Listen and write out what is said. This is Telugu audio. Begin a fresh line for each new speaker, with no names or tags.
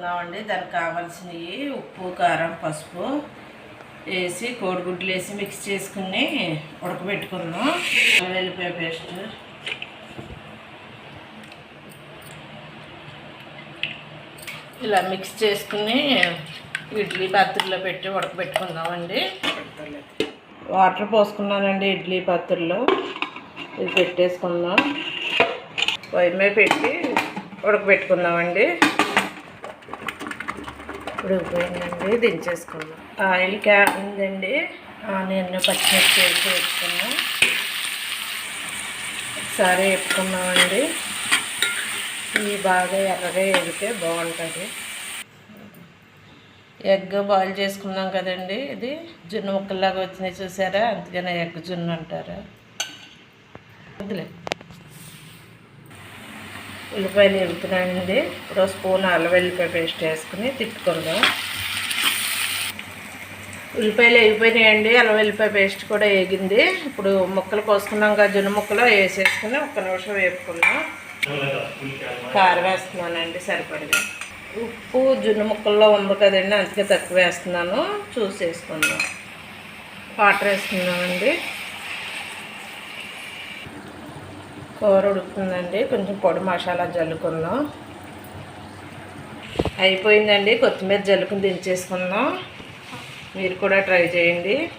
పెట్టుకుందామండి దానికి కావాల్సినవి ఉప్పు కారం పసుపు వేసి కోడిగుడ్లు వేసి మిక్స్ చేసుకుని ఉడకబెట్టుకుందాం. వెల్లిపాయ పేస్ట్. ఇలా మిక్స్ చేసుకుని ఇడ్లీ పాత్రలో పెట్టి ఉడకబెట్టుకుందామండి. వాటర్ పోసుకున్నానండి ఇడ్లీ పాత్రలో. ఇది పెట్టేసుకుందాం. పొయ్యి మీద పెట్టి ఉడకబెట్టుకుందామండి. ఉడికిపోయిందండి దించేసుకుందాం ఆయిల్ కాగిందండి ఆనియన్ పచ్చిమిర్చి వేసి వేసుకున్నాం. ఒకసారి వేపుకున్నామండి ఇవి బాగా ఎర్రగా ఎగితే బాగుంటుంది. ఎగ్ బాయిల్ చేసుకున్నాం కదండి ఇది జున్ను ముక్కల్లాగా వచ్చినాయి చూసారా? అందుకనే ఎగ్ జున్ను అంటారు. వద్దులే. ఉల్లిపాయలు ఎగుతున్నాయండి ఇప్పుడు స్పూన్ అల్లం వెల్లిపాయ పేస్ట్ వేసుకుని తిప్పుకుందాం. ఉల్లిపాయలు అయిపోయినాయండి. అల్లం వెల్లిపాయ పేస్ట్ కూడా వేగింది. ఇప్పుడు ముక్కలు కోసుకున్నాం కదా జున్ను ముక్కలు వేసేసుకుని ఒక్క నిమిషం వేపుకుందాం. కారం వేస్తున్నానండి సరిపడగా ఉప్పు జున్ను ముక్కల్లో ఉంది కదండి అందుకే తక్కువ వేస్తున్నాను. చూసి వేసుకుందాం వాటర్ వేసుకున్నామండి కూర ఉడుకుతుందండి. కొంచెం పొడి మసాలా జల్లుకుందాం. అయిపోయిందండి. కొత్తిమీర జల్లుకుని దించేసుకుందాం. మీరు కూడా ట్రై చేయండి.